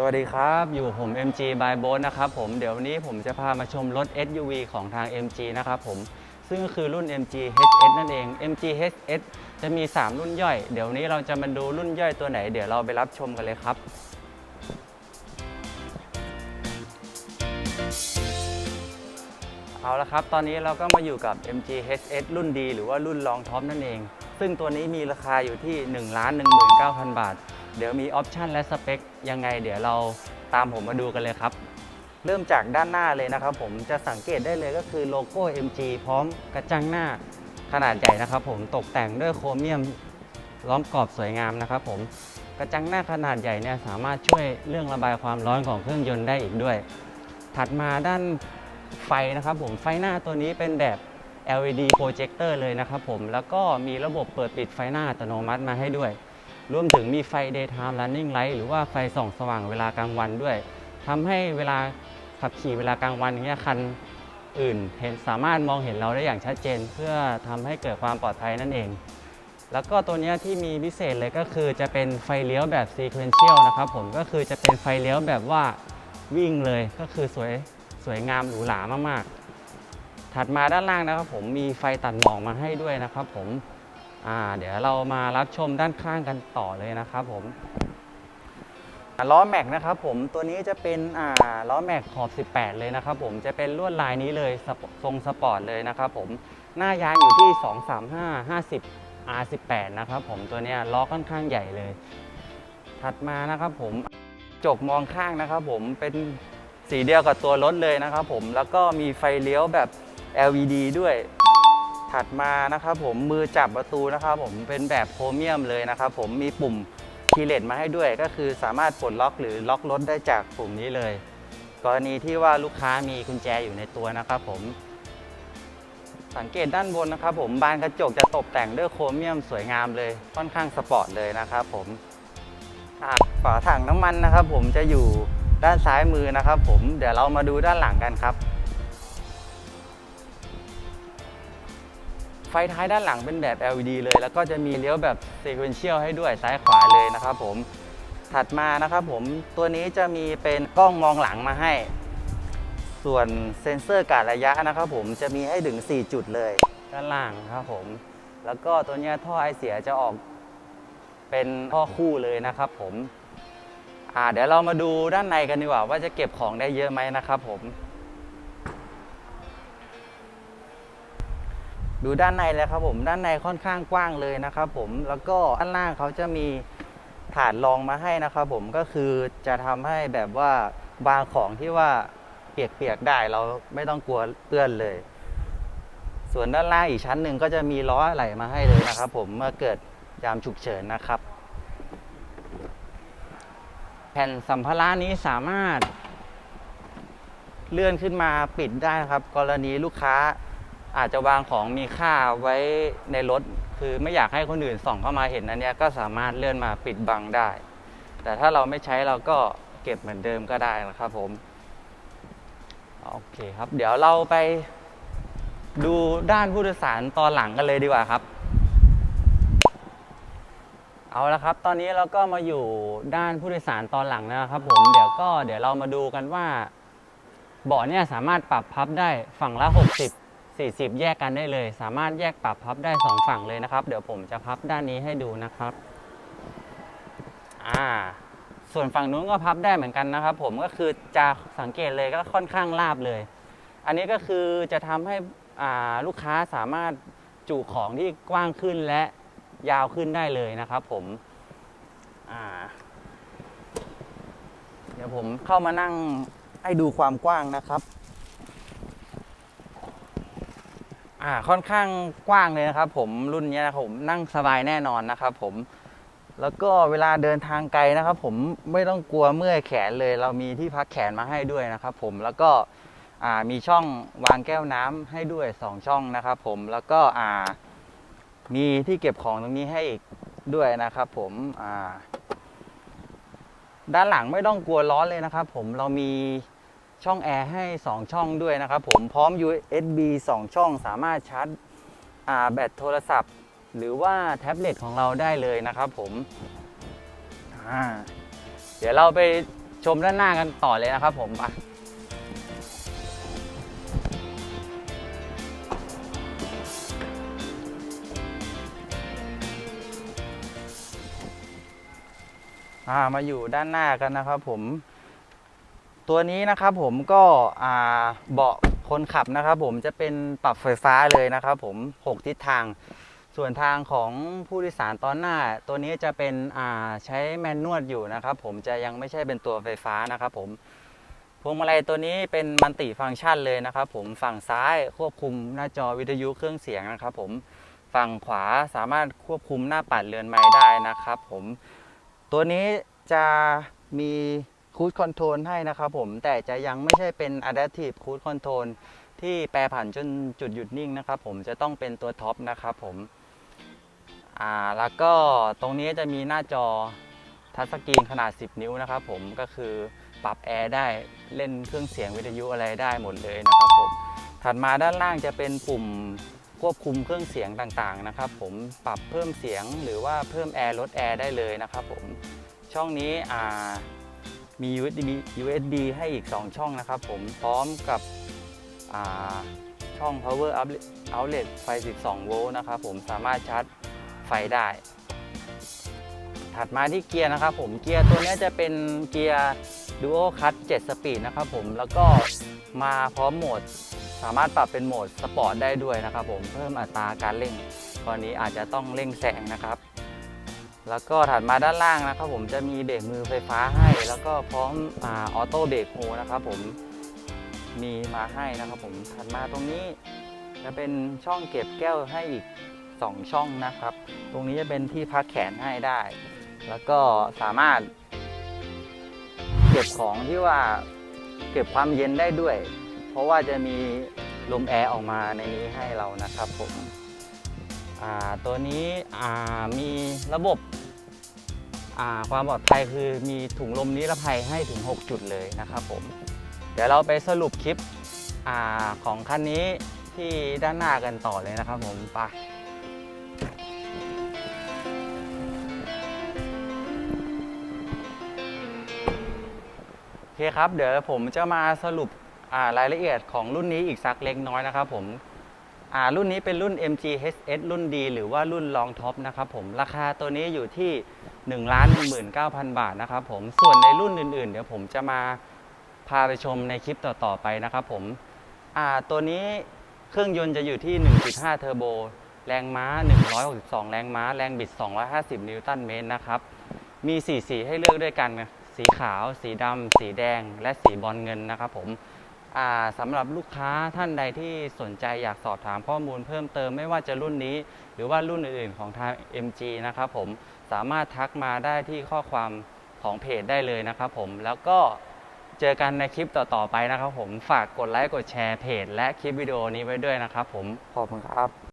สวัสดีครับ อยู่ผม MG by Boat นะครับผมเดี๋ยววันนี้ผมจะพามาชมรถ SUV ของทาง MG นะครับผมซึ่งก็คือรุ่น MG HS นั่นเอง MG HS จะมี 3 รุ่นย่อย เดี๋ยววนนี้เราจะมาดูรุ่นย่อยตัวไหน เดี๋ยวเราไปรับชมกันเลยครับเอาละครับ ตอนนี้เราก็มาอยู่กับ MG HS รุ่นดีหรือว่ารุ่นรองท็อปนั่นเอง ซึ่งตัวนี้มีราคาอยู่ที่ 1 1 9 0 0 0 บาท เดี๋ยวมีออปชันและสเปคยังไง เดี๋ยวเราตามผมมาดูกันเลยครับ เริ่มจากด้านหน้าเลยนะครับ ผมจะสังเกตได้เลยก็คือโลโก้ MG พร้อมกระจังหน้าขนาดใหญ่นะครับ ผมตกแต่งด้วยโครเมียมล้อมกรอบสวยงามนะครับ ผมกระจังหน้าขนาดใหญ่เนี่ยสามารถช่วยเรื่องระบายความร้อนของเครื่องยนต์ได้อีกด้วย ถัดมาด้านไฟนะครับ ผมไฟหน้าตัวนี้เป็นแบบ LED projector เลยนะครับ ผมแล้วก็มีระบบเปิดปิดไฟหน้าอัตโนมัติมาให้ด้วย รวมถึงมีไฟ daytime running light หรือว่าไฟส่องสว่างเวลากลางวันด้วยทำให้เวลาขับขี่เวลากลางวันเงี้ยคันอื่นเห็นสามารถมองเห็นเราได้อย่างชัดเจน เพื่อทำให้เกิดความปลอดภัยนั่นเอง แล้วก็ตัวเนี้ยที่มีพิเศษเลยก็คือจะเป็นไฟเลี้ยวแบบ sequential นะครับผมก็คือจะเป็นไฟเลี้ยวแบบว่าวิ่งเลยก็คือสวยสวยงามหรูหรามากๆ ถัดมาด้านล่างนะครับผมมีไฟตัดหมอกมาให้ด้วยนะครับผม อ่าเดี๋ยวเรามารับชมด้านข้างกันต่อเลยนะครับผมล้อแม็กนะครับผมตัวนี้จะเป็นอ่าล้อแม็กขอบ 18 เลยนะครับผมจะเป็นลวดลายนี้เลยทรงสปอร์ตเลยนะครับผมหน้ายางอยู่ที่ 235 50 R18 นะครับผมตัวนี้ล้อค่อนข้างใหญ่เลย ถัดมานะครับผมจกมองข้างนะครับผมเป็นสีเดียวกับตัวรถเลยนะครับผมแล้วก็มีไฟเลี้ยวแบบ LED ด้วย ถัดมานะครับผมมือจับประตูนะครับผมเป็นแบบโครเมียมเลยนะครับผมมีปุ่มคีย์เลตมาให้ด้วยก็คือสามารถปลดล็อกหรือล็อกรถได้จากปุ่มนี้เลย กรณีที่ว่าลูกค้ามีกุญแจอยู่ในตัวนะครับผม สังเกตด้านบนนะครับผมบานกระจกจะตกแต่งด้วยโครเมียมสวยงามเลยค่อนข้างสปอร์ตเลยนะครับผมฝาถังน้ำมันนะครับผมจะอยู่ด้านซ้ายมือนะครับผมเดี๋ยวเรามาดูด้านหลังกันครับ ไฟท้ายด้านหลังเป็นแบบ LED เลย แล้วก็จะมีเลี้ยวแบบ sequential ให้ด้วยซ้ายขวาเลยนะครับผมถัดมานะครับผมตัวนี้จะมีเป็นกล้องมองหลังมาให้ ส่วนเซ็นเซอร์การระยะนะครับผมจะมีให้ถึง 4 จุดเลยด้านล่างครับผม แล้วก็ตัวนี้ท่อไอเสียจะออกเป็นท่อคู่เลยนะครับผมอ่าเดี๋ยวเรามาดูด้านในกันดีกว่า ว่าจะเก็บของได้เยอะไหมนะครับผม ดูด้านในเลยครับผมด้านในค่อนข้างกว้างเลยนะครับผมแล้วก็ด้านล่างเขาจะมีฐานรองมาให้นะครับผมก็คือจะทำให้แบบว่าบางของที่ว่าเปียกๆได้เราไม่ต้องกลัวเปื้อนเลย ส่วนด้านล่างอีกชั้นหนึ่งก็จะมีล้อไหลมาให้เลยนะครับผมเมื่อเกิดยามฉุกเฉินนะครับ แผ่นสัมภาระนี้สามารถเลื่อนขึ้นมาปิดได้นะครับ กรณีลูกค้า อาจจะวางของมีค่าไว้ในรถ คือไม่อยากให้คนอื่นส่องเข้ามาเห็นอันเนี้ยก็สามารถเลื่อนมาปิดบังได้ แต่ถ้าเราไม่ใช้เราก็เก็บเหมือนเดิมก็ได้นะครับผมโอเคครับ เดี๋ยวเราไปดูด้านผู้โดยสารตอนหลังกันเลยดีกว่าครับ เอาละครับ ตอนนี้เราก็มาอยู่ด้านผู้โดยสารตอนหลังนะครับ ผมเดี๋ยวก็เดี๋ยวเรามาดูกันว่าเบาะเนี่ยสามารถปรับพับได้ฝั่งละ 60 40 แยกกันได้เลย สามารถแยกปรับพับได้ 2 ฝั่งเลยนะครับ เดี๋ยวผมจะพับด้านนี้ให้ดูนะครับอ่าส่วนฝั่งนู้นก็พับได้เหมือนกันนะครับ ผมก็คือจะสังเกตเลยก็ค่อนข้างราบเลย อันนี้ก็คือจะทำให้อ่าลูกค้าสามารถจุของที่กว้างขึ้นและยาวขึ้นได้เลยนะครับ ผมอ่าเดี๋ยวผมเข้ามานั่งให้ดูความกว้างนะครับ อ่าค่อนข้างกว้างเลยนะครับ ผมรุ่นนี้นะครับผมนั่งสบายแน่นอนนะครับ ผม แล้วก็เวลาเดินทางไกลนะครับ ผมไม่ต้องกลัวเมื่อยแขนเลย เรามีที่พักแขนมาให้ด้วยนะครับ ผมแล้วก็มีช่องวางแก้วน้ำให้ด้วยสองช่องนะครับ ผมแล้วก็มีที่เก็บของตรงนี้ให้อีกด้วยนะครับ ผมด้านหลังไม่ต้องกลัวร้อนเลยนะครับ ผมเรามี ช่องแอร์ให้ 2 ช่องด้วยนะครับผมพร้อม USB 2 ช่องสามารถชาร์จแบตโทรศัพท์ หรือว่าแท็บเล็ตของเราได้เลยนะครับผมเดี๋ยวเราไปชมด้านหน้ากันต่อเลยนะครับผมไปอ่ามาอยู่ด้านหน้ากันนะครับผม ตัวนี้นะครับผมก็เบาะคนขับนะครับผมจะเป็นปรับไฟฟ้าเลยนะครับผม 6 ทิศทาง ส่วนทางของผู้โดยสารตอนหน้า ตัวนี้จะเป็นใช้แมนนวลอยู่นะครับผมจะยังไม่ใช่เป็นตัวไฟฟ้านะครับผมพวงมาลัยตัวนี้เป็นมัลติฟังก์ชันเลยนะครับผมฝั่งซ้ายควบคุมหน้าจอวิทยุเครื่องเสียงนะครับผมฝั่งขวาสามารถควบคุมหน้าปัดเรือนไม้ได้นะครับผมตัวนี้จะมี คูดคอนโทรลให้นะครับผมแต่จะยังไม่ใช่เป็น Adaptive Cruise Control ที่แปรผันจนจุดหยุดนิ่งนะครับผมจะต้องเป็นตัวท็อปนะครับผมอ่าแล้วก็ตรงนี้จะมีหน้าจอทัชสกรีนขนาด 10 นิ้วนะครับผมก็คือปรับแอร์ได้เล่นเครื่องเสียงวิทยุอะไรได้หมดเลยนะครับผมถัดมาด้านล่างจะเป็นปุ่มควบคุมเครื่องเสียงต่างๆนะครับผมปรับเพิ่มเสียงหรือว่าเพิ่มแอร์ลดแอร์ได้เลยนะครับผมช่องนี้อ่า มี USB USB ให้อีก 2 ช่องนะครับผมพร้อมกับช่อง power outlet ไฟ 12 โวลต์นะครับผมสามารถชาร์จไฟได้ ถัดมาที่เกียร์นะครับผมเกียร์ตัวนี้จะเป็นเกียร์ Duo Cut 7 สปีดนะครับผมแล้วก็มาพร้อมโหมด สามารถปรับเป็นโหมดสปอร์ตได้ด้วยนะครับผมเพิ่มอัตราการเร่งกรณีอาจจะต้องเร่งแซงนะครับ แล้วก็ถัดมาด้านล่างนะครับผมจะมีเบรกมือไฟฟ้าให้ แล้วก็พร้อมออโต้เบรกโฮนะครับผมมีมาให้นะครับผมถัดมาตรงนี้จะเป็นช่องเก็บแก้วให้อีก 2 ช่องนะครับ ตรงนี้จะเป็นที่พักแขนให้ได้ แล้วก็สามารถ เก็บของที่ว่าเก็บความเย็นได้ด้วย เพราะว่าจะมีลมแอร์ออกมาในนี้ให้เรานะครับผม ตัวนี้มีระบบความปลอดภัยคือมีถุงลมนิรภัยให้ถึง 6 จุดเลยนะครับผม เดี๋ยวเราไปสรุปคลิปอของคันนี้ที่ด้านหน้ากันต่อเลยนะครับผมไปโอเคครับ เดี๋ยวผมจะมาสรุปรายละเอียดของรุ่นนี้อีกสักเล็กน้อยนะครับผม รุ่นนี้เป็นรุ่น MG HS รุ่นดีหรือว่ารุ่นรองท็อปนะครับผมราคาตัวนี้อยู่ที่ 1 1 9 0 0 0 บาทนะครับผมส่วนในรุ่นอื่นๆ เดี๋ยวผมจะมาพาไปชมในคลิปต่อๆไปนะครับผมตัวนี้เครื่องยนต์จะอยู่ที่ 1.5 เทอร์โบ แรงม้า 162 แรงม้า แรงบิด 250 นิวตันเมตรนะครับ มี 4 สีให้เลือกด้วยกัน สีขาว สีดำ สีแดง และสีบอลเงินนะครับผม สำหรับลูกค้าท่านใดที่สนใจอยากสอบถามข้อมูลเพิ่มเติมไม่ว่าจะรุ่นนี้ หรือว่ารุ่นอื่นๆของทาง MG นะครับผมสามารถทักมาได้ที่ข้อความของเพจได้เลยนะครับผมแล้วก็เจอกันในคลิปต่อ ๆ ไปนะครับผมฝากกดไลค์กดแชร์เพจ และคลิปวิดีโอนี้ไว้ด้วยนะครับผมขอบคุณครับ